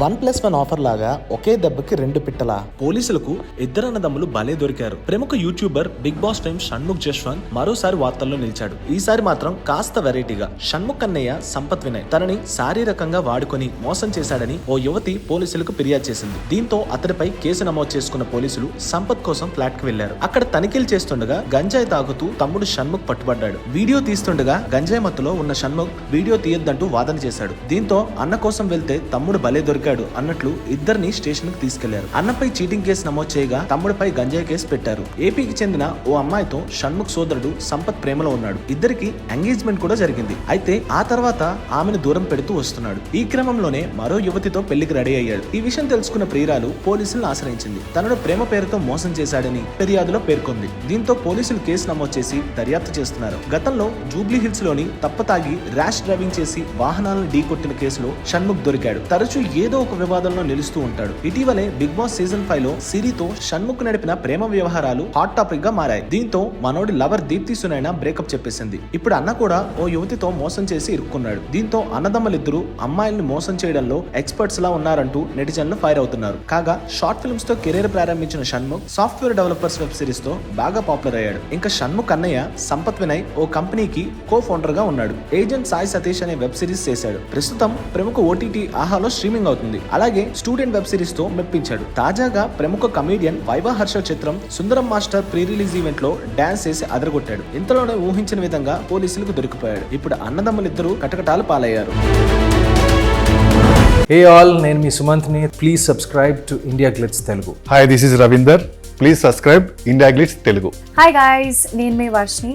One plus one offer లాగా ఒకే దెబ్బకి రెండు పిట్టల? పోలీసులకు ఇద్దరు అన్నదమ్ములు భలే దొరికారు. ప్రముఖ YouTuber big boss time Shanmukh Jaswanth మరోసారి వార్తల్లో నిలిచాడు. ఈసారి మాత్రం కాస్త వెరైటీగా. షణ్ముఖ్ అన్నయ్య సంపత్ వినయ్ తనని శారీరకంగా వాడుకొని మోసం చేశాడని ఓ యువతి పోలీసులకు ఫిర్యాదు చేసింది. దీంతో అతడిపై కేసు నమోదు చేసుకున్న పోలీసులు సంపత్ కోసం ఫ్లాట్కి వెళ్ళారు అక్కడ తనిఖీలు చేస్తుండగా గంజాయి తాగుతూ తమ్ముడు షణ్ముఖ్ పట్టుబడ్డాడు. వీడియో తీస్తుండగా గంజాయి మత్తులో ఉన్న షణ్ముఖ్ వీడియో తీయొద్దంటూ వాదన చేశాడు. దీంతో అన్న కోసం వెళ్తే తమ్ముడు భలే దొరికాడు. అన్నట్లు ఇద్దరిని స్టేషన్కు తీసుకెళ్ళారు. అన్నపై చీటింగ్ కేసు నమోదు చేయగా తమ్ముడిపై గంజాయి కేసు పెట్టారు. ఏపీకి చెందిన ఓ అమ్మాయితో షణ్ముఖ్ సోదరుడు సంపత్ ప్రేమలో ఉన్నాడు. ఇద్దరికి ఎంగేజ్మెంట్ కూడా జరిగింది. అయితే ఆ తర్వాత ఆమెను దూరం పెడుతూ వస్తున్నాడు. ఈ క్రమంలోనే మరో యువతితో పెళ్ళికి రెడీ అయ్యాడు. ఈ విషయం తెలుసుకున్న ప్రియురాలు పోలీసులను ఆశ్రయించింది. తనను ప్రేమ పేరుతో మోసం చేశాడని ఫిర్యాదులో పేర్కొంది. దీంతో పోలీసులు కేసు నమోదు చేసి దర్యాప్తు చేస్తున్నారు. గతంలో జూబ్లీ హిల్స్లోని తప్పతాగి ర్యాష్ డ్రైవింగ్ చేసి వాహనాలను ఢీకొట్టిన కేసులో షణ్ముఖ్ దొరికాడు. తరచూ ఏదో ఒక వివాదంలో నిలుస్తూ ఉంటాడు. ఇటీవలే బిగ్ బాస్ సీజన్ ఫైవ్లో సిరితో షణ్ముఖ్ నడిపిన ప్రేమ వ్యవహారాలు హాట్ టాపిక్గా మారాయి. దీంతో మనోడి లవర్ దీప్తి సునైన బ్రేకప్ చెప్పేసింది. ఇప్పుడు అన్న కూడా ఓ యువతితో మోసం చేసి ఇరుక్కున్నాడు. దీంతో అన్నదమ్మలిద్దరూ అమ్మాయిల్ని మోసం చేయడంలో ఎక్స్పర్ట్స్ లా ఉన్నారంటూ నెటిజన్లు ఫైర్ అవుతున్నారు. కాగా షార్ట్ ఫిల్మ్స్తో కెరీర్ ప్రారంభించిన షణ్ముఖ్ సాఫ్ట్వేర్ డెవలపర్స్ వెబ్ సిరీస్తో బాగా పాపులర్ అయ్యాడు. ఇంకా షణ్ముఖ్ అన్నయ్య సంపత్ వినయ్ ఓ కంపెనీకి కో ఫౌండర్గా ఉన్నాడు. ఏజెంట్ సాయి సతీష్ అనే వెబ్ సిరీస్ చేశాడు. ప్రస్తుతం ప్రముఖ ఓటీటీ ఆహాలో స్ట్రీమింగ్ అవుతుంది. అలాగే స్టూడెంట్ వెబ్ సిరీస్తో మెప్పించాడు. తాజాగా ప్రముఖ కమీడియన్ వైవా హర్ష చిత్రం సుందరం మాస్టర్ ప్రీ రిలీజ్ ఈవెంట్లో డాన్స్ చేసి అదరగొట్టాడు. ఇంతలోనే ఊహించిన విధంగా పోలీసులకు దొరికిపోయాడు. ఇప్పుడు అన్నదమ్ములిద్దరూ కటకటాలు పాలయ్యారు. హే ఆల్ నేను మీ సుమంత్ని. Please subscribe to India Glitz Telugu hi this is Ravinder please subscribe India Glitz Telugu hi guys నేను మీ Varshini